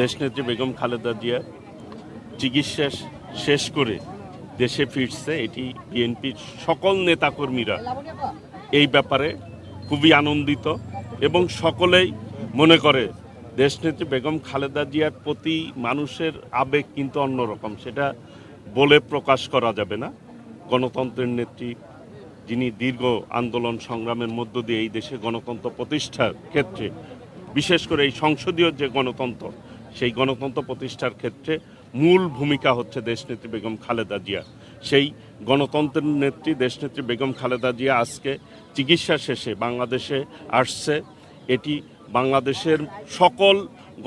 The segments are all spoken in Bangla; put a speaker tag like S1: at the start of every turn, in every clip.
S1: দেশনেত্রী বেগম খালেদা জিয়া চিকিৎসা শেষ করে দেশে ফিরছে, এটি বিএনপির সকল নেতাকর্মীরা এই ব্যাপারে খুবই আনন্দিত এবং সকলেই মনে করে দেশনেত্রী বেগম খালেদা জিয়ার প্রতি মানুষের আবেগ কিন্তু অন্যরকম, সেটা বলে প্রকাশ করা যাবে না। গণতন্ত্রের নেত্রী যিনি দীর্ঘ আন্দোলন সংগ্রামের মধ্য দিয়ে এই দেশে গণতন্ত্র প্রতিষ্ঠার ক্ষেত্রে, বিশেষ করে এই সংসদীয় যে গণতন্ত্র সেই গণতন্ত্র প্রতিষ্ঠার ক্ষেত্রে মূল ভূমিকা হচ্ছে দেশনেত্রী বেগম খালেদা জিয়া। সেই গণতন্ত্রের নেত্রী দেশনেত্রী বেগম খালেদা জিয়া আজকে চিকিৎসা শেষে বাংলাদেশে আসছে। এটি বাংলাদেশের সকল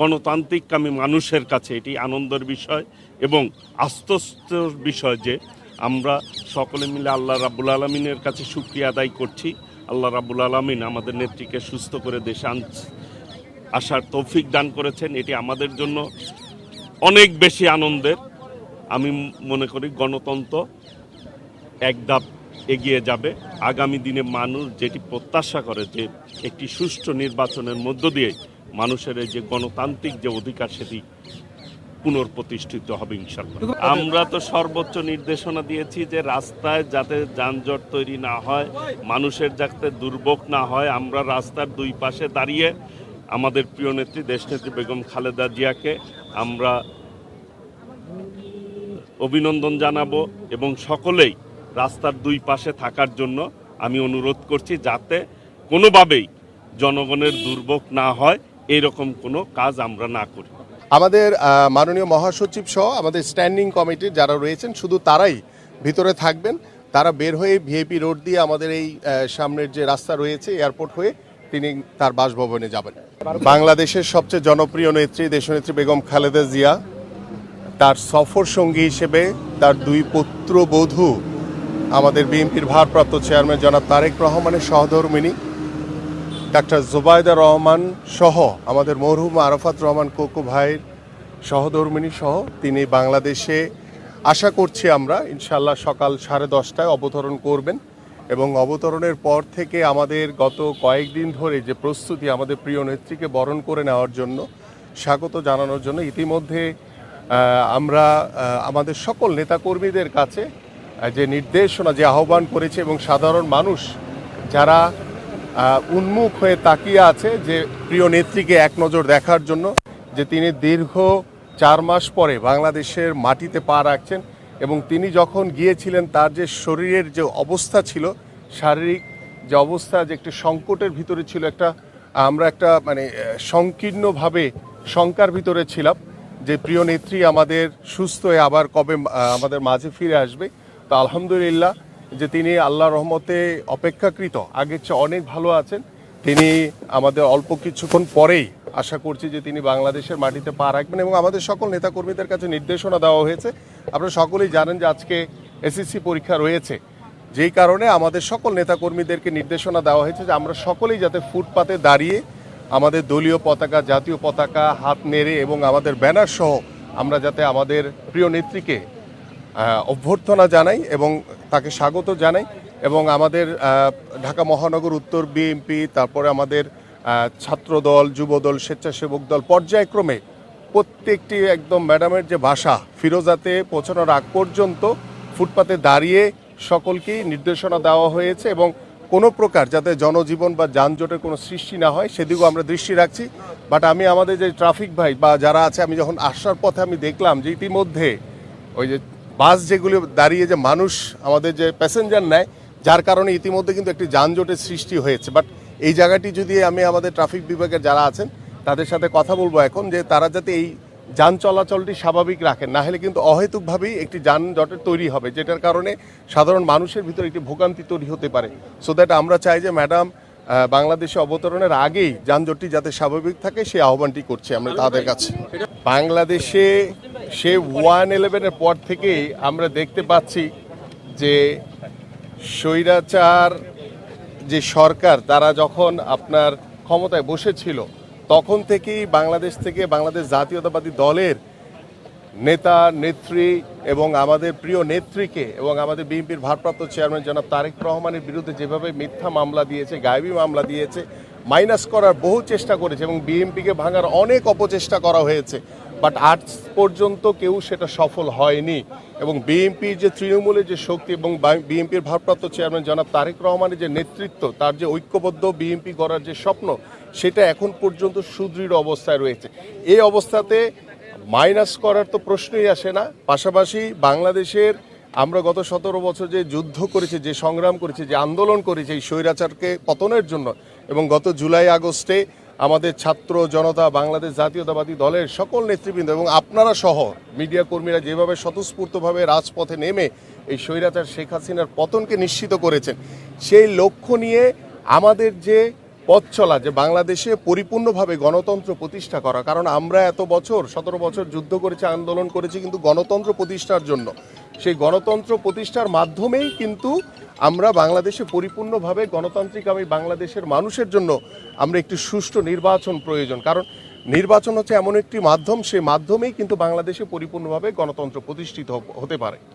S1: গণতান্ত্রিক গণতান্ত্রিককামী মানুষের কাছে এটি আনন্দের বিষয় এবং আস্তস্ত বিষয় যে আমরা সকলে মিলে আল্লাহ রাবুল আলমিনের কাছে সুক্রিয়া আদায় করছি। আল্লাহ রাবুল আলমিন আমাদের নেত্রীকে সুস্থ করে দেশে আন আসার তৌফিক দান করেছেন, এটি আমাদের জন্য অনেক বেশি আনন্দের। আমি মনে করি গণতন্ত্র এক ধাপ এগিয়ে যাবে। আগামী দিনে মানুষ যেটি প্রত্যাশা করে যে একটি সুষ্ঠু নির্বাচনের মধ্য দিয়ে মানুষের যে গণতান্ত্রিক যে অধিকার সেটি পুনঃপ্রতিষ্ঠিত হবে ইনশাল্লাহ আমরা তো সর্বোচ্চ নির্দেশনা দিয়েছি যে রাস্তায় যাতে যানজট তৈরি না হয়, মানুষের যাতে দুর্ভোগ না হয়, আমরা রাস্তার দুই পাশে দাঁড়িয়ে আমাদের প্রিয় নেত্রী দেশনেত্রী বেগম খালেদা জিয়াকে আমরা অভিনন্দন জানাব এবং সকলেই রাস্তার দুই পাশে থাকার জন্য আমি অনুরোধ করছি যাতে কোনোভাবেই জনগণের দুর্ভোগ না হয়, এরকম কোনো কাজ আমরা না করি।
S2: আমাদের মাননীয় মহাসচিব সহ আমাদের স্ট্যান্ডিং কমিটির যারা রয়েছেন, শুধু তারাই ভিতরে থাকবেন। তারা বের হয়ে ভিএপি রোড দিয়ে আমাদের এই সামনের যে রাস্তা রয়েছে, এয়ারপোর্ট হয়ে তিনি তার বাসভবনে যাবেন। বাংলাদেশের সবচেয়ে জনপ্রিয় নেত্রী, দেশনেত্রী বেগম খালেদা জিয়া তার সফর সঙ্গী হিসেবে তার দুই পুত্রবধূ আমাদের বিএনপির ভারপ্রাপ্ত চেয়ারম্যান জনাব তারেক রহমানের সহধর্মিনী ডাক্তার জুবাইদা রহমান সহ আমাদের মরহুম আরফাত রহমান কোকো ভাইয়ের সহধর্মিনী সহ তিনি বাংলাদেশে আশা করছি আমরা ইনশাল্লাহ সকাল সাড়ে দশটায় অবতরণ করবেন। এবং অবতরণের পর থেকে আমাদের গত কয়েকদিন ধরে যে প্রস্তুতি আমাদের প্রিয় নেত্রীকে বরণ করে নেওয়ার জন্য, স্বাগত জানানোর জন্য, ইতিমধ্যে আমরা আমাদের সকল নেতাকর্মীদের কাছে যে নির্দেশনা, যে আহ্বান করেছে এবং সাধারণ মানুষ যারা উন্মুখ হয়ে তাকিয়ে আছে যে প্রিয় নেত্রীকে এক নজর দেখার জন্য, যে তিনি দীর্ঘ চার মাস পরে বাংলাদেশের মাটিতে পা রাখছেন। এবং তিনি যখন গিয়েছিলেন, তার যে শরীরের যে অবস্থা ছিল, শারীরিক যে অবস্থা, যে একটি সংকটের ভিতরে ছিল, একটা, আমরা একটা মানে সংকীর্ণভাবে শঙ্কার ভিতরে ছিলাম যে, প্রিয় নেত্রী, আমাদের সুস্থ হয়ে আবার কবে আমাদের মাঝে ফিরে আসবে? তো আলহামদুলিল্লাহ যে, তিনি আল্লাহ রহমতে অপেক্ষাকৃত, আগের চেয়ে অনেক ভালো আছেন। তিনি আমাদের অল্প কিছুক্ষণ পরেই আশা করছি যে তিনি বাংলাদেশের মাটিতে পা রাখবেন এবং আমাদের সকল নেতাকর্মীদের কাছে নির্দেশনা দেওয়া হয়েছে। আপনারা সকলেই জানেন যে আজকে এসএসসি পরীক্ষা রয়েছে। যেই কারণে আমাদের সকল নেতাকর্মীদেরকে নির্দেশনা দেওয়া হয়েছে যে আমরা সকলেই যাতে ফুটপাতে দাঁড়িয়ে আমাদের দলীয় পতাকা, জাতীয় পতাকা হাত নেড়ে এবং আমাদের ব্যানার সহ আমরা যাতে আমাদের প্রিয় নেত্রীকে অভ্যর্থনা জানাই এবং তাকে স্বাগত জানাই এবং আমাদের ঢাকা মহানগর উত্তর বিএনপি, তারপরে আমাদের ছাত্রদল, যুবদল, স্বেচ্ছাসেবক দল পর্যায়ক্রমে প্রত্যেকটি একদম ম্যাডামের যে ভাষা, ফিরোজাতে পৌঁছানোর আগ পর্যন্ত ফুটপাতে দাঁড়িয়ে সকলকেই নির্দেশনা দেওয়া হয়েছে এবং কোনো প্রকার যাতে জনজীবন বা যানজটের কোনো সৃষ্টি না হয়, সেদিকেও আমরা দৃষ্টি রাখছি। বাট আমি আমাদের যে ট্রাফিক ভাই বা যারা আছে, আমি যখন আসার পথে আমি দেখলাম যে ইতিমধ্যে ওই যে বাস যেগুলি দাঁড়িয়ে যে মানুষ আমাদের যে প্যাসেঞ্জার নেয়, যার কারণে ইতিমধ্যে কিন্তু একটি যানজটের সৃষ্টি হয়েছে। বাট এই জায়গাটি যদি আমি আমাদের ট্রাফিক বিভাগের যারা আছেন তাদের সাথে কথা বলব এখন যে তারা যাতে এই যান চলাচলটি স্বাভাবিক রাখেন না হলে কিন্তু অহেতুকভাবেই একটি যানজটের তৈরি হবে যেটার কারণে সাধারণ মানুষের ভিতরে একটি ভোগান্তি তৈরি হতে পারে। সো দ্যাট আমরা চাই যে ম্যাডাম বাংলাদেশে অবতরণের আগেই যানজটটি যাতে স্বাভাবিক থাকে সেই আহ্বানটি করছি আমরা তাদের কাছে। বাংলাদেশে সে ওয়ান ইলেভেনের পর থেকেই আমরা দেখতে পাচ্ছি যে স্বৈরাচার যে সরকার, তারা যখন আপনার ক্ষমতায় বসেছিল, তখন থেকেই বাংলাদেশ থেকে বাংলাদেশ জাতীয়তাবাদী দলের নেতা, নেত্রী এবং আমাদের প্রিয় নেত্রীকে এবং আমাদের বিএনপির ভারপ্রাপ্ত চেয়ারম্যান জনাব তারেক রহমানের বিরুদ্ধে যেভাবে মিথ্যা মামলা দিয়েছে, গায়েবী মামলা দিয়েছে, মাইনাস করার বহু চেষ্টা করেছে এবং বিএনপিকে ভাঙার অনেক অপচেষ্টা করা হয়েছে। বাট আজ পর্যন্ত কেউ সেটা সফল হয়নি। এবং বিএনপির যে তৃণমূলের যে শক্তি এবং বিএনপির ভারপ্রাপ্ত চেয়ারম্যান জনাব তারেক রহমানের যে নেতৃত্ব, তার যে ঐক্যবদ্ধ বিএনপি করার যে স্বপ্ন, সেটা এখন পর্যন্ত সুদৃঢ় অবস্থায় রয়েছে। এই অবস্থাতে মাইনাস করার তো প্রশ্নই আসে না। পাশাপাশি বাংলাদেশের আমরা গত সতেরো বছর যে যুদ্ধ করেছি, যে সংগ্রাম করেছি, যে আন্দোলন করেছি এই স্বৈরাচারকে পতনের জন্য এবং গত জুলাই আগস্টে আমাদের ছাত্র জনতা, বাংলাদেশ জাতীয়তাবাদী দলের সকল নেতৃবৃন্দ এবং আপনারা সহ মিডিয়া কর্মীরা যেভাবে স্বতঃস্ফূর্তভাবে রাজপথে নেমে এই স্বৈরাচার শেখ হাসিনার পতনকে নিশ্চিত করেছেন, সেই লক্ষ্য নিয়ে আমাদের যে পথ চলা যে বাংলাদেশে পরিপূর্ণভাবে গণতন্ত্র প্রতিষ্ঠা করা, কারণ আমরা এত বছর, সতেরো বছর যুদ্ধ করেছি, আন্দোলন করেছি, কিন্তু গণতন্ত্র প্রতিষ্ঠার জন্য। সেই গণতন্ত্র প্রতিষ্ঠার মাধ্যমেই কিন্তু আমরা বাংলাদেশে পরিপূর্ণভাবে গণতান্ত্রিক আমি বাংলাদেশের মানুষের জন্য আমরা একটি সুষ্ঠু নির্বাচন প্রয়োজন। কারণ নির্বাচন হচ্ছে এমন একটি মাধ্যম, সেই মাধ্যমেই কিন্তু বাংলাদেশে পরিপূর্ণভাবে গণতন্ত্র প্রতিষ্ঠিত হতে পারে।